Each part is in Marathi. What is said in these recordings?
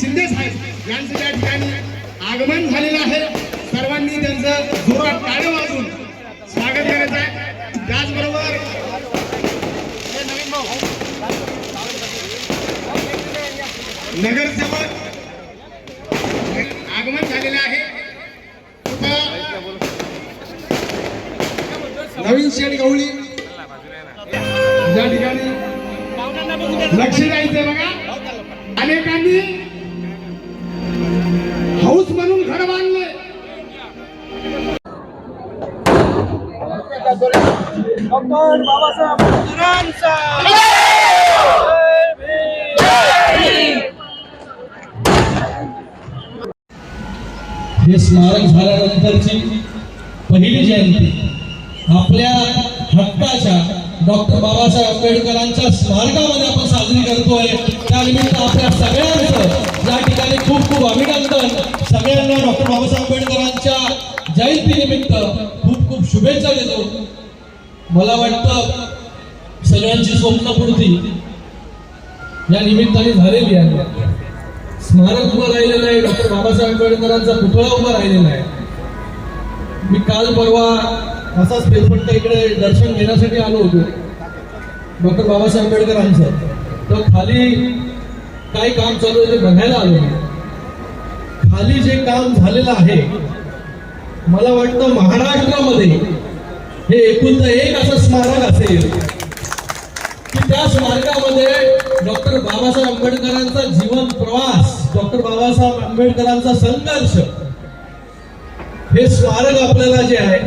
शिंदे साहेब यांचं त्या ठिकाणी आगमन झालेलं आहे. सर्वांनी त्यांचं जोरात टाळे वाजून स्वागत करायचं आहे. त्याचबरोबर नगरसेवक आगमन झालेलं आहे. नवीन शेड गवळी ज्या ठिकाणी लक्ष द्यायचंय बघा. अनेकांनी डॉक्टर बाबासाहेब हे स्मारक झाल्यानंतरची पहिली जयंती आपल्या हक्काच्या डॉक्टर बाबासाहेब आंबेडकरांच्या स्मारकामध्ये आपण साजरी करतोय. त्यानिमित्त आपल्या सगळ्यांचं या ठिकाणी खूप खूप अभिनंदन. सगळ्यांना डॉक्टर बाबासाहेब आंबेडकरांच्या जयंतीनिमित्त. शुभेच्छा देतो. मला वाटतं सगळ्यांची स्वप्नपूर्ती या निमित्ताने झालेली आहे. स्मारक उभं राहिलेलं आहे. डॉक्टर बाबासाहेब आंबेडकरांचा पुतळा उभा राहिलेला आहे. मी काल परवा असाच फेरफटका इकडे दर्शन घेण्यासाठी आलो होतो. डॉक्टर बाबासाहेब आंबेडकरांचं तर खाली काय काम चालू आहे ते बघायला आलो मी. खाली जे काम झालेलं आहे मला वाटतं महाराष्ट्रामध्ये हे एकुलतं एक असं स्मारक असेल की त्या स्मारकामध्ये डॉक्टर बाबासाहेब आंबेडकरांचा जीवन प्रवास डॉक्टर बाबासाहेब आंबेडकरांचा संघर्ष हे स्मारक आपल्याला जे आहे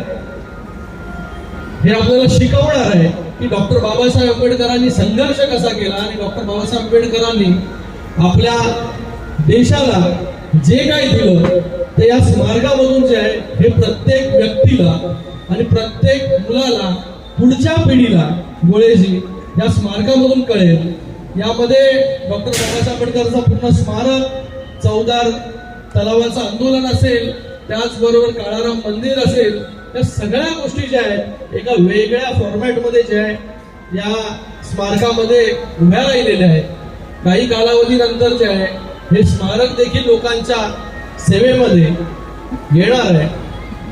हे आपल्याला शिकवणार आहे की डॉक्टर बाबासाहेब आंबेडकरांनी संघर्ष कसा केला आणि डॉक्टर बाबासाहेब आंबेडकरांनी आपल्या देशाला जे काही दिलं तर या स्मारकामधून जे आहे हे प्रत्येक व्यक्तीला आणि प्रत्येक मुलाला पुढच्या पिढीला गोळेजी या स्मारकामधून कळेल. यामध्ये डॉक्टर बाबासाहेब आंबेडकरांचा पूर्ण स्मारक चौदार तलावाचं आंदोलन असेल त्याचबरोबर काळाराम मंदिर असेल त्या सगळ्या गोष्टी ज्या आहेत एका वेगळ्या फॉर्मॅटमध्ये जे आहे या स्मारकामध्ये उभ्या राहिलेल्या आहेत. काही कालावधीनंतर जे आहे हे स्मारक देखील लोकांच्या सेवेमध्ये येणार आहे.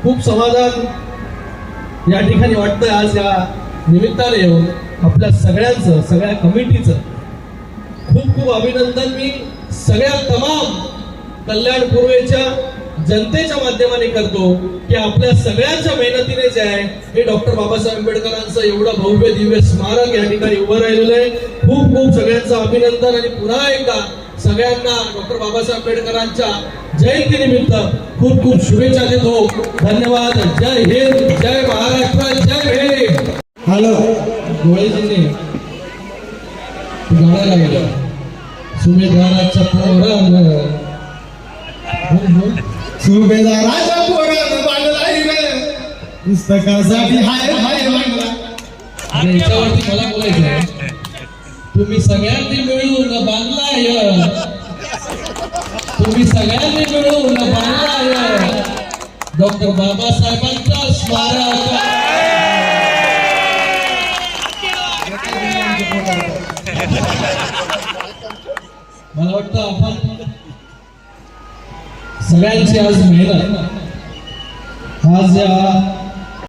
खूप समाधान या ठिकाणी वाटतंय आज या निमित्ताने येऊन आपल्या सगळ्यांचं सगळ्या कमिटीचं खूप खूप अभिनंदन मी सगळ्या तमाम कल्याण पूर्वेच्या जनतेच्या माध्यमाने करतो की आपल्या सगळ्यांच्या मेहनतीने जे आहे हे डॉक्टर बाबासाहेब आंबेडकरांचं एवढं भव्य दिव्य स्मारक या ठिकाणी उभं राहिलेलं आहे. खूप खूप सगळ्यांचं अभिनंदन आणि पुन्हा एकदा सगळ्यांना डॉक्टर बाबासाहेब आंबेडकरांच्या जयंतीनिमित्त खूप खूप शुभेच्छा देतो. धन्यवाद. जय हिंद जय महाराष्ट्र जय हॅलो. गोळेजींनी गाणं लागलं सुमेधाराच्या पोरानं. सुभेदाराच्या पोरानं बांधलाय रे. पुस्तकासाठी हाय हाय बांधला. आणि याच्यावरती मला बोलायचं तुम्ही सगळ्यांनी मिळून बांधलाय. तुम्ही सगळ्यांनी मिळून डॉक्टर बाबासाहेबांचा स्मारक. मला वाटतं आपण सगळ्यांची आज मेहनत आज या